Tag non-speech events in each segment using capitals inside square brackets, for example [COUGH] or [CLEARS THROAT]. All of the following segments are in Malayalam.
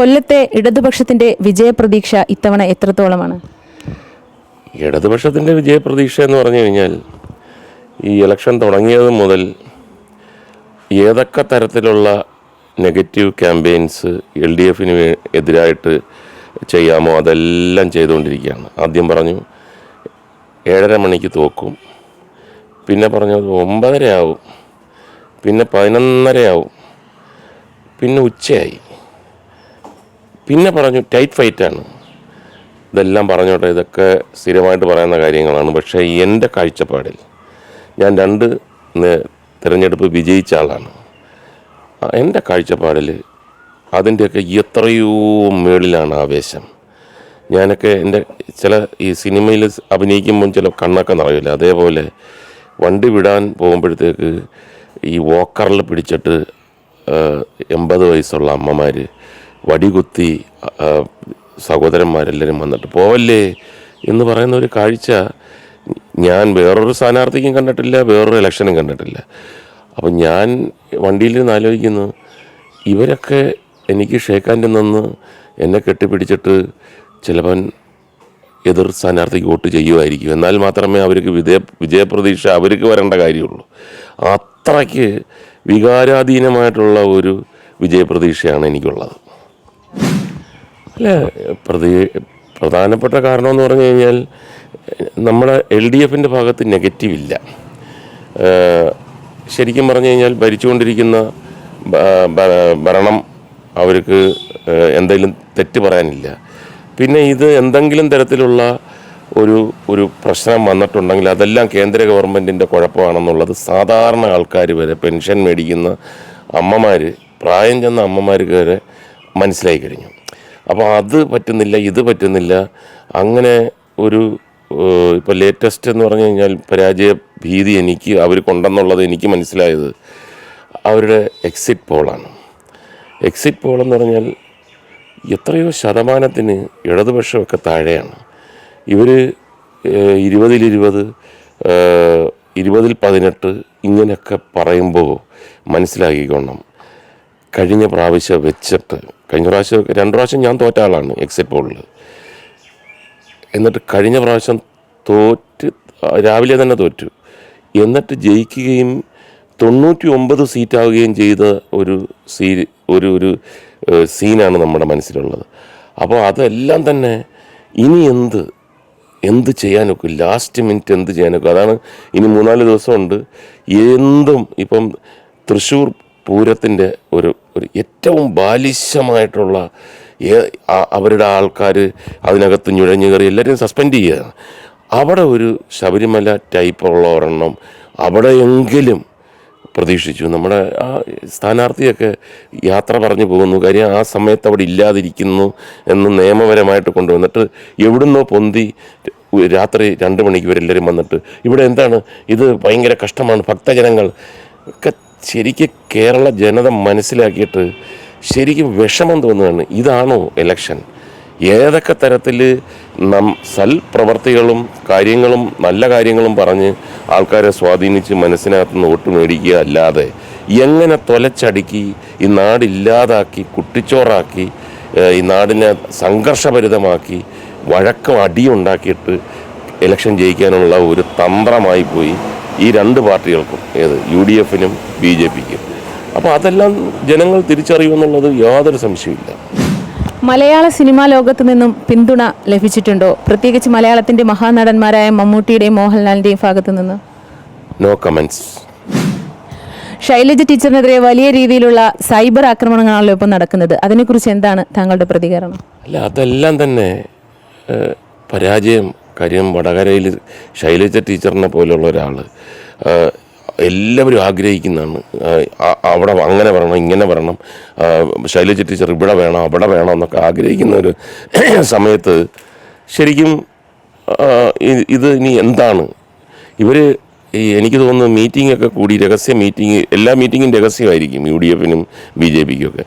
കൊല്ലത്തെ ഇടതുപക്ഷത്തിന്റെ വിജയപ്രതീക്ഷ ഇത്തവണ എത്രത്തോളമാണ്? ഇടതുപക്ഷത്തിന്റെ വിജയപ്രതീക്ഷ എന്ന് പറഞ്ഞു കഴിഞ്ഞാൽ ഈ ഇലക്ഷൻ തുടങ്ങിയത് മുതൽ ഏതൊക്കെ തരത്തിലുള്ള നെഗറ്റീവ് ക്യാമ്പയിൻസ് എൽ ഡി എഫിന് എതിരായിട്ട് ചെയ്യാമോ അതെല്ലാം ചെയ്തുകൊണ്ടിരിക്കുകയാണ്. ആദ്യം പറഞ്ഞു ഏഴര മണിക്ക് തോക്കും. പിന്നെ പറഞ്ഞത് ഒമ്പതര ആവും പിന്നെ പതിനൊന്നരയാവും. പിന്നെ ഉച്ചയായി. പിന്നെ പറഞ്ഞു ടൈറ്റ് ഫൈറ്റാണ് ഇതെല്ലാം പറഞ്ഞോട്ടെ ഇതൊക്കെ സ്ഥിരമായിട്ട് പറയുന്ന കാര്യങ്ങളാണ്. പക്ഷേ എന്റെ കാഴ്ചപ്പാടിൽ ഞാൻ രണ്ട് തിരഞ്ഞെടുപ്പ് വിജയിച്ച ആളാണ്. എന്റെ കാഴ്ചപ്പാടിൽ അതിന്റെയൊക്കെ എത്രയോ മേളിലാണ് ആവേശം. ഞാനൊക്കെ എന്റെ ചില ഈ സിനിമയിൽ അഭിനയിക്കുമ്പം ചില കണ്ണൊക്കെ നിറയില്ല? അതേപോലെ വണ്ടി വിടാൻ പോകുമ്പോഴത്തേക്ക് ഈ വോക്കറിൽ പിടിച്ചിട്ട് എൺപത് വയസ്സുള്ള അമ്മമാർ വടികുത്തി സഹോദരന്മാരെല്ലാവരും വന്നിട്ട് പോവല്ലേ എന്ന് പറയുന്ന ഒരു കാഴ്ച ഞാൻ വേറൊരു സ്ഥാനാർത്ഥിക്കും കണ്ടിട്ടില്ല വേറൊരു ഇലക്ഷനും കണ്ടിട്ടില്ല. അപ്പം ഞാൻ വണ്ടിയിൽ നിന്ന് ആലോചിക്കുന്നു ഇവരൊക്കെ എനിക്ക് ഷേക്കാന്റെ നിന്ന് എന്നെ കെട്ടിപ്പിടിച്ചിട്ട് ചിലവൻ എതിർ സ്ഥാനാർത്ഥിക്ക് വോട്ട് ചെയ്യുമായിരിക്കും എന്നാൽ മാത്രമേ അവർക്ക് വിജയ വിജയപ്രതീക്ഷ അവർക്ക് വരേണ്ട കാര്യമുള്ളൂ. അത്രയ്ക്ക് വികാരാധീനമായിട്ടുള്ള ഒരു വിജയപ്രതീക്ഷയാണ് എനിക്കുള്ളത്. അല്ല? പ്രതി പ്രധാനപ്പെട്ട കാരണമെന്ന് പറഞ്ഞു കഴിഞ്ഞാൽ നമ്മുടെ എൽ ഡി എഫിന്റെ ഭാഗത്ത് നെഗറ്റീവ് ഇല്ല. ശരിക്കും പറഞ്ഞു കഴിഞ്ഞാൽ ഭരിച്ചുകൊണ്ടിരിക്കുന്ന ഭരണം അവർക്ക് എന്തെങ്കിലും തെറ്റ് പറയാനില്ല. പിന്നെ ഇത് എന്തെങ്കിലും തരത്തിലുള്ള ഒരു ഒരു പ്രശ്നം വന്നിട്ടുണ്ടെങ്കിൽ അതെല്ലാം കേന്ദ്ര ഗവൺമെന്റിന്റെ കുഴപ്പമാണെന്നുള്ളത് സാധാരണ ആൾക്കാർ വരെ പെൻഷൻ മേടിക്കുന്ന അമ്മമാർ പ്രായം ചെന്ന അമ്മമാർക്ക് വരെ മനസ്സിലായി കഴിഞ്ഞു. അപ്പോൾ അത് പറ്റുന്നില്ല ഇത് പറ്റുന്നില്ല. അങ്ങനെ ഒരു ഇപ്പോൾ ലേറ്റസ്റ്റ് എന്ന് പറഞ്ഞു കഴിഞ്ഞാൽ പരാജയ ഭീതി എനിക്ക് അവർ കൊണ്ടെന്നുള്ളത് എനിക്ക് മനസ്സിലായത് അവരുടെ എക്സിറ്റ് പോളാണ് എക്സിറ്റ് പോൾ എന്ന് പറഞ്ഞാൽ എത്രയോ ശതമാനത്തിന് ഇടതുപക്ഷമൊക്കെ താഴെയാണ്. ഇവർ ഇരുപതിലിരുപത് ഇരുപതിൽ പതിനെട്ട് ഇങ്ങനെയൊക്കെ പറയുമ്പോൾ മനസ്സിലാക്കിക്കൊള്ളണം കഴിഞ്ഞ പ്രാവശ്യം വെച്ചിട്ട് കഴിഞ്ഞ പ്രാവശ്യം രണ്ട് പ്രാവശ്യം ഞാൻ തോറ്റ ആളാണ് എക്സിറ്റ് പോളിൽ എന്നിട്ട് കഴിഞ്ഞ പ്രാവശ്യം തോറ്റ് രാവിലെ തന്നെ തോറ്റു. എന്നിട്ട് ജയിക്കുകയും തൊണ്ണൂറ്റി ഒമ്പത് സീറ്റാവുകയും ചെയ്ത ഒരു സീ ഒരു ഒരു സീനാണ് നമ്മുടെ മനസ്സിലുള്ളത്. അപ്പോൾ അതെല്ലാം തന്നെ ഇനി എന്ത് എന്ത് ചെയ്യാനൊക്കെ ലാസ്റ്റ് മിനിറ്റ് എന്ത് ചെയ്യാനൊക്കെ അതാണ് ഇനി മൂന്നാൽ ദിവസമുണ്ട്. എന്തും ഇപ്പം തൃശ്ശൂർ പൂരത്തിന്റെ ഒരു ഒരു ഏറ്റവും ബാലിശമായിട്ടുള്ള അവരുടെ ആൾക്കാർ അതിനകത്ത് ഞുഴഞ്ഞു കയറി എല്ലാവരെയും സസ്പെൻഡ് ചെയ്യുകയാണ്. അവിടെ ഒരു ശബരിമല ടൈപ്പ് ടൈപ്പുള്ള ഒരെണ്ണം അവിടെയെങ്കിലും പ്രതീക്ഷിച്ചു. നമ്മുടെ ആ സ്ഥാനാർത്ഥിയൊക്കെ യാത്ര പറഞ്ഞു പോകുന്നു. കാര്യം ആ സമയത്ത് അവിടെ ഇല്ലാതിരിക്കുന്നു എന്ന് നിയമപരമായിട്ട് കൊണ്ടുവന്നിട്ട് എവിടുന്നോ പൊന്തി രാത്രി രണ്ട് മണിക്ക് വരെ എല്ലാവരും വന്നിട്ട് ഇവിടെ എന്താണ്? ഇത് ഭയങ്കര കഷ്ടമാണ്. ഭക്തജനങ്ങൾ ശരിക്കും കേരള ജനത മനസ്സിലാക്കിയിട്ട് ശരിക്കും വിഷമം തോന്നുകയാണ്. ഇതാണോ ഇലക്ഷൻ ഏതൊക്കെ തരത്തിൽ നം സൽപ്രവർത്തികളും കാര്യങ്ങളും നല്ല കാര്യങ്ങളും പറഞ്ഞ് ആൾക്കാരെ സ്വാധീനിച്ച് മനസ്സിനകത്ത് നിന്ന് വോട്ട് മേടിക്കുക അല്ലാതെ എങ്ങനെ തൊലച്ചടുക്കി ഈ നാടില്ലാതാക്കി കുട്ടിച്ചോറാക്കി ഈ നാടിനെ സംഘർഷഭരിതമാക്കി വഴക്കം അടിയുണ്ടാക്കിയിട്ട് ഇലക്ഷൻ ജയിക്കാനുള്ള ഒരു തന്ത്രമായി പോയി. ഈ രണ്ട് പാർട്ടികൾക്കും ഏത് യു ഡി എഫിനും ബി ജെ പിക്കും അപ്പോൾ അതെല്ലാം ജനങ്ങൾ തിരിച്ചറിയുമെന്നുള്ളത് യാതൊരു സംശയമില്ല മലയാള സിനിമാ ലോകത്തു നിന്നും പിന്തുണ ലഭിച്ചിട്ടുണ്ടോ? പ്രത്യേകിച്ച് മലയാളത്തിന്റെ മഹാനടന്മാരായ മമ്മൂട്ടിയുടെയും മോഹൻലാലിന്റെയും ഭാഗത്തു നിന്ന്. നോ കമൻസ് ശൈലജ ടീച്ചറിനെതിരെ വലിയ രീതിയിലുള്ള സൈബർ ആക്രമണങ്ങളാണല്ലോ ഇപ്പോൾ നടക്കുന്നത്. അതിനെക്കുറിച്ച് എന്താണ് താങ്കളുടെ പ്രതികരണം? അല്ല അതെല്ലാം തന്നെ പരാജയം കാര്യം വടകരയിൽ ശൈലജ ടീച്ചറിനെ പോലെയുള്ള ഒരാൾ എല്ലാവരും ആഗ്രഹിക്കുന്നതാണ്. അവിടെ അങ്ങനെ വരണം ഇങ്ങനെ വരണം ശൈലജ ടീച്ചർ ഇവിടെ വേണം അവിടെ വേണം എന്നൊക്കെ ആഗ്രഹിക്കുന്ന ഒരു [CLEARS THROAT] സമയത്ത് ശരിക്കും ഇത് ഇനി എന്താണ്? ഇവർ എനിക്ക് തോന്നുന്നു മീറ്റിംഗ് ഒക്കെ കൂടി രഹസ്യ മീറ്റിംഗ് എല്ലാ മീറ്റിങ്ങും രഹസ്യമായിരിക്കും യു ഡി എഫിനും ബി ജെ പിക്കും ഒക്കെ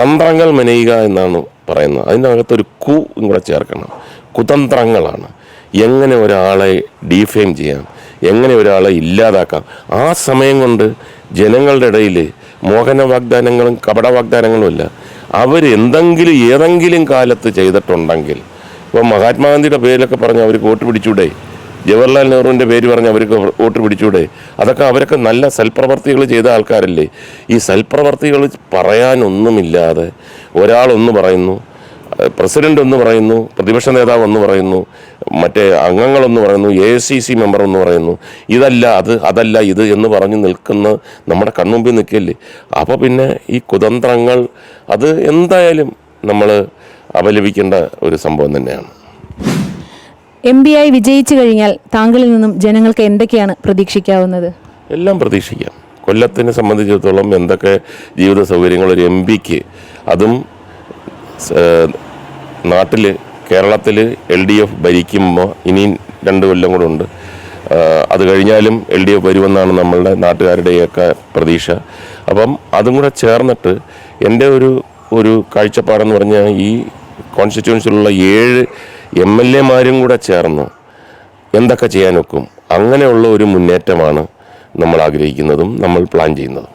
തന്ത്രങ്ങൾ മെനയുക എന്നാണ് പറയുന്നത്. അതിനകത്തൊരു കു കൂടെ ചേർക്കണം. കുതന്ത്രങ്ങളാണ്. എങ്ങനെ ഒരാളെ ഡീഫെയിം ചെയ്യാം? എങ്ങനെ ഒരാളെ ഇല്ലാതാക്കാം? ആ സമയം കൊണ്ട് ജനങ്ങളുടെ ഇടയിൽ മോഹന വാഗ്ദാനങ്ങളും കപട വാഗ്ദാനങ്ങളുമല്ല അവർ എന്തെങ്കിലും ഏതെങ്കിലും കാലത്ത് ചെയ്തിട്ടുണ്ടെങ്കിൽ ഇപ്പോൾ മഹാത്മാഗാന്ധിയുടെ പേരിലൊക്കെ പറഞ്ഞ് അവർക്ക് വോട്ട് പിടിച്ചൂടെ? ജവഹർലാൽ നെഹ്റുവിന്റെ പേര് പറഞ്ഞ് അവർക്ക് വോട്ട് പിടിച്ചൂടെ? അതൊക്കെ അവരൊക്കെ നല്ല സൽപ്രവർത്തികൾ ചെയ്ത ആൾക്കാരല്ലേ? ഈ സൽപ്രവർത്തികൾ പറയാനൊന്നുമില്ലാതെ ഒരാളൊന്ന് പറയുന്നു പ്രസിഡന്റ് ഒന്ന് പറയുന്നു പ്രതിപക്ഷ നേതാവ് ഒന്ന് പറയുന്നു മറ്റേ അംഗങ്ങളൊന്ന് പറയുന്നു എ സി സി മെമ്പർ ഒന്ന് പറയുന്നു. ഇതല്ല അത് അതല്ല ഇത് എന്ന് പറഞ്ഞ് നിൽക്കുന്ന നമ്മുടെ കൺമുമ്പിൽ നിൽക്കില്ലേ? അപ്പോൾ പിന്നെ ഈ കുതന്ത്രങ്ങൾ അത് എന്തായാലും നമ്മൾ അപലപിക്കേണ്ട ഒരു സംഭവം തന്നെയാണ്. എം ബി ആയി വിജയിച്ചു കഴിഞ്ഞാൽ താങ്കളിൽ നിന്നും ജനങ്ങൾക്ക് എന്തൊക്കെയാണ് പ്രതീക്ഷിക്കാവുന്നത്? എല്ലാം പ്രതീക്ഷിക്കാം. കൊല്ലത്തിനെ സംബന്ധിച്ചിടത്തോളം എന്തൊക്കെ ജീവിത സൗകര്യങ്ങൾ ഒരു എം പിക്ക് അതും നാട്ടിൽ കേരളത്തിൽ എൽ ഡി എഫ് ഭരിക്കുമ്പോൾ ഇനിയും രണ്ട് കൊല്ലം കൂടെ ഉണ്ട്. അത് കഴിഞ്ഞാലും എൽ ഡി എഫ് വരുമെന്നാണ് നമ്മളുടെ നാട്ടുകാരുടെയൊക്കെ പ്രതീക്ഷ. അപ്പം അതും കൂടെ ചേർന്നിട്ട് എന്റെ ഒരു ഒരു കാഴ്ചപ്പാടെന്ന് പറഞ്ഞാൽ ഈ കോൺസ്റ്റിറ്റ്യുവൻസിലുള്ള ഏഴ് എം എൽ എമാരും കൂടെ ചേർന്ന് എന്തൊക്കെ ചെയ്യാൻ ഒക്കും അങ്ങനെയുള്ള ഒരു മുന്നേറ്റമാണ് നമ്മൾ ആഗ്രഹിക്കുന്നതും നമ്മൾ പ്ലാൻ ചെയ്യുന്നതും.